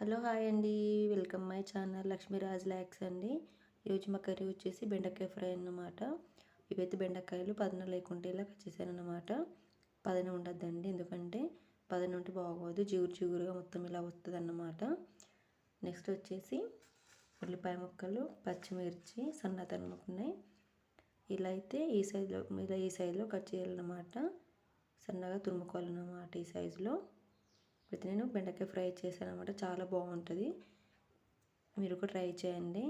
Hello hi అండి. Welcome my channel Lakshmiraj ల్యాక్స్ అండి. ఈరోజు మా కర్రీ వచ్చేసి బెండకాయ ఫ్రై అన్నమాట. ఇవైతే బెండకాయలు పదన లేకుంటే ఇలా కట్ అనమాట పదన ఉండద్దండి ఎందుకంటే పదన ఉంటే బాగోదు. జిగురు జిగురుగా మొత్తం ఇలా వస్తుంది అన్నమాట నెక్స్ట్ వచ్చేసి ఉల్లిపాయ ముక్కలు పచ్చిమిర్చి సన్న తరుముకున్నాయి ఇలా అయితే ఈ సైజులో ఇలా ఈ సైజులో కట్ చేయాలన్నమాట. సన్నగా తురుముకోవాలన్నమాట ఈ సైజులో. అయితే నేను బెండకాయ ఫ్రై చేశాను అనమాట చాలా బాగుంటుంది. మీరు కూడా ట్రై చేయండి.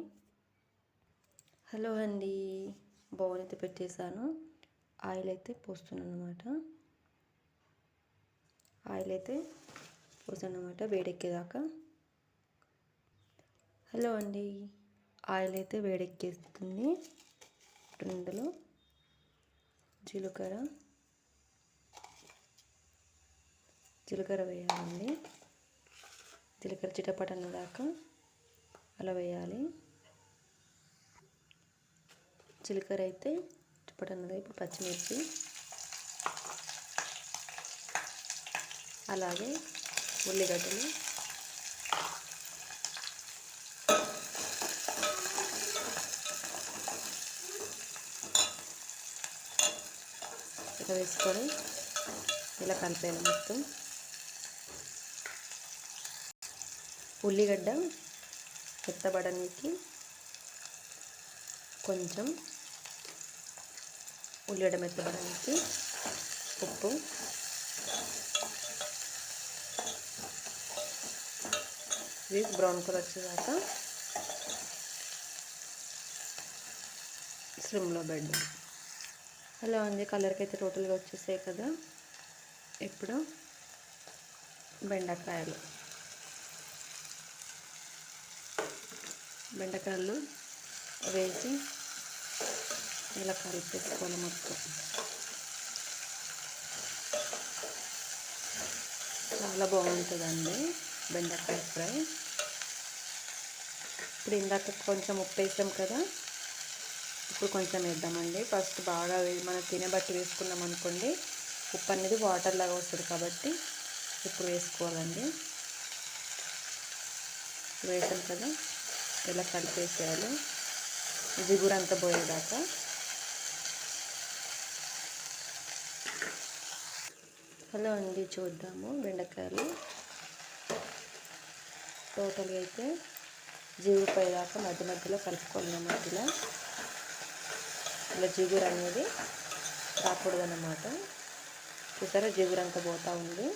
హలో అండి. బౌల్ అయితే పెట్టేశాను. ఆయిల్ అయితే పోస్తున్నాను అనమాట ఆయిల్ అయితే పోసాను అనమాట వేడెక్కేదాకా. హలో అండి. ఆయిల్ అయితే వేడెక్కేస్తుంది. ఇందులో జీలకర్ర జీలకర్ర వేయాలండి. జీలకర్ర చిటపటన దాకా అలా వేయాలి. జీలకర్ర అయితే చిటపటన్నది ఇప్పుడు పచ్చిమిర్చి అలాగే ఉల్లిగడ్డలు ఇక వేసుకొని ఇలా కలిపేయాలి మొత్తం. ఉల్లిగడ్డ మెత్తబడడానికి కొంచెం ఉల్లిగడ్డ మెత్తబడడానికి ఉప్పు. ఇవి బ్రౌన్ కలర్ వచ్చేదాక స్లిమ్లో పెడదాం. అలా ఉంది కలర్కి అయితే టోటల్గా వచ్చేసాయి కదా. ఇప్పుడు బెండకాయలు. బెండకాయలు వేసి ఇలా కలిపేసుకోవాలి మొత్తం. చాలా బాగుంటుందండి బెండకాయ ఫ్రై. ఇప్పుడు ఇందాక కొంచెం ఉప్పు వేసాం కదా ఇప్పుడు కొంచెం వేద్దామండి. ఫస్ట్ బాగా మనం తినబట్టి వేసుకున్నాం అనుకోండి ఉప్పు అనేది వాటర్ లాగా వస్తుంది కాబట్టి ఇప్పుడు వేసుకోవాలండి. వేసాం కదా. ఇలా కలిపేసేయాలి. జిగురంతా పోయేదాకా. హలో అండి చూద్దాము బెండకాయలు. టోటల్గా అయితే జిగురు పోయేదాకా మధ్య మధ్యలో కలుపుకోవాలి మధ్యలో ఇలా. జిగురు అనేది రాకూడదు అన్నమాట చూసారా? జిగురంతా పోతూ ఉంది.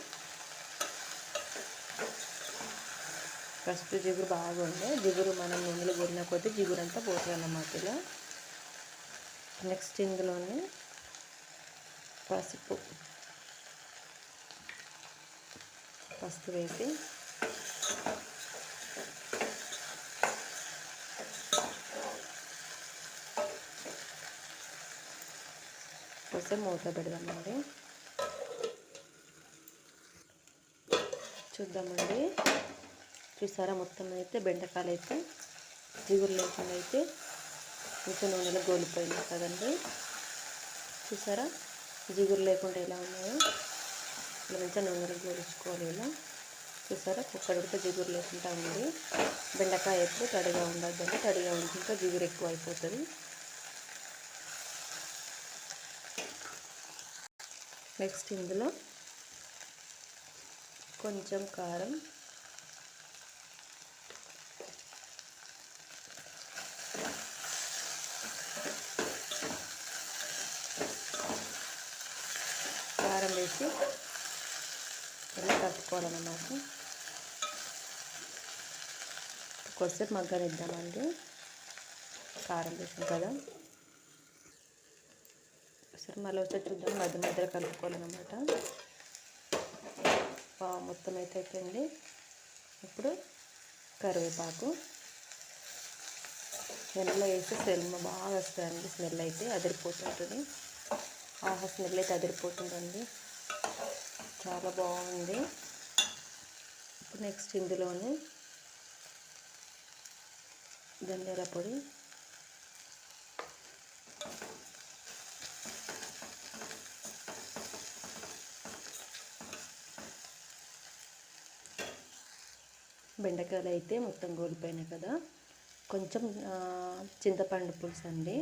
ఫస్ట్ జిగురు బాగుండే. జిగురు మనం నూనెలో గొరిన కొద్దీ జిగురు అంతా పోతుంది అన్నమాట ఇలా. నెక్స్ట్ ఇందులోనే పసుపు. పసుపు వేసి పోస్తే మూత పెడదామండి చూద్దామండి. చూసారా? మొత్తం అయితే బెండకాయలు అయితే జిగురు లేకుండా అయితే కొంచెం నూనెలో గోలిపోయింది కదండి. చూసారా? జిగురు లేకుండా ఎలా ఉన్నాయో? ఇలా మంచిగా నూనెలో గోలించుకోవాలి ఇలా. చూసారా? కుక్కడు కూడా జిగురు లేకుండా ఉంది. బెండకాయ అయితే తడిగా ఉండద్దండి. తడిగా ఉంటుంటే జిగురు ఎక్కువ అయిపోతుంది. నెక్స్ట్ ఇందులో కొంచెం కారం కారం వేసి ఇలా కలుపుకోవాలన్నమాట కొద్దిసేపు మగ్గనిద్దామండి. కారం వేసాం కదా. సరే మళ్ళీ వచ్చి చూద్దాం. మధ్య మధ్యలో కలుపుకోవాలన్నమాట. మొత్తం అయితే అయిపోయింది. ఇప్పుడు కరివేపాకు. నెలలో వేస్తే స్మెల్ బాగా వస్తుందండి. స్మెల్ అయితే అదిరిపోతుంటుంది. ఆహా స్మెల్ అయితే అదిరిపోతుందండి. చాలా బాగుంది. నెక్స్ట్ ఇందులోనే ధనియాల పొడి. బెండకాయలు అయితే మొత్తం గోలిపోయినాయి కదా. కొంచెం చింతపండు పులుసు అండి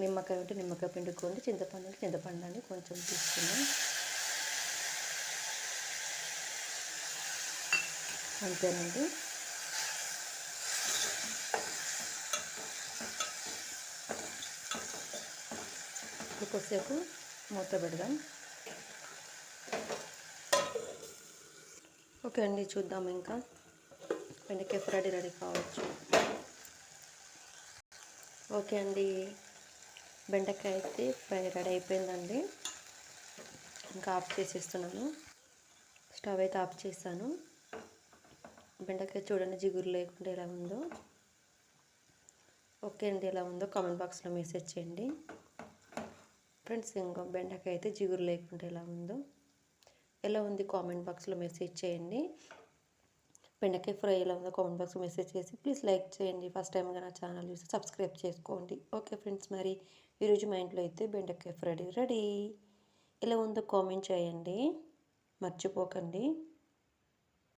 నిమ్మకాయ ఉంటే నిమ్మకాయ పిండుకోండి. చింతపండు ఉంటే చింతపండు అండి. కొంచెం తీసుకున్నాం. అంతేనండి. కొద్దిసేపు మూత పెడదాం. ఓకే అండి చూద్దాం ఇంకా. వెండకాయ ఫ్రై రెడీ కావచ్చు. ఓకే అండి బెండకాయ అయితే ఫ్రై రెడీ అయిపోయిందండి. ఇంకా ఆఫ్ చేసేస్తున్నాను. స్టవ్ అయితే ఆఫ్ చేస్తాను బెండకాయ చూడండి జిగురు లేకుండా ఎలా ఉందో. ఓకే అండి ఎలా ఉందో కామెంట్ బాక్స్లో మెసేజ్ చేయండి. ఫ్రెండ్స్ ఇంకో బెండకాయ అయితే జిగురు లేకుండా ఎలా ఉందో. ఎలా ఉంది కామెంట్ బాక్స్లో మెసేజ్ చేయండి. బెండకాయ ఫ్రై ఎలా ఉందో కామెంట్ బాక్స్లో మెసేజ్ చేసి ప్లీజ్ లైక్ చేయండి. ఫస్ట్ టైం నా ఛానల్ చూసి సబ్స్క్రైబ్ చేసుకోండి. ఓకే ఫ్రెండ్స్ మరి ఈరోజు మా ఇంట్లో అయితే బెండకాయ ఫ్రై రెడీ. ఎలా ఉందో కామెంట్ చేయండి. మర్చిపోకండి.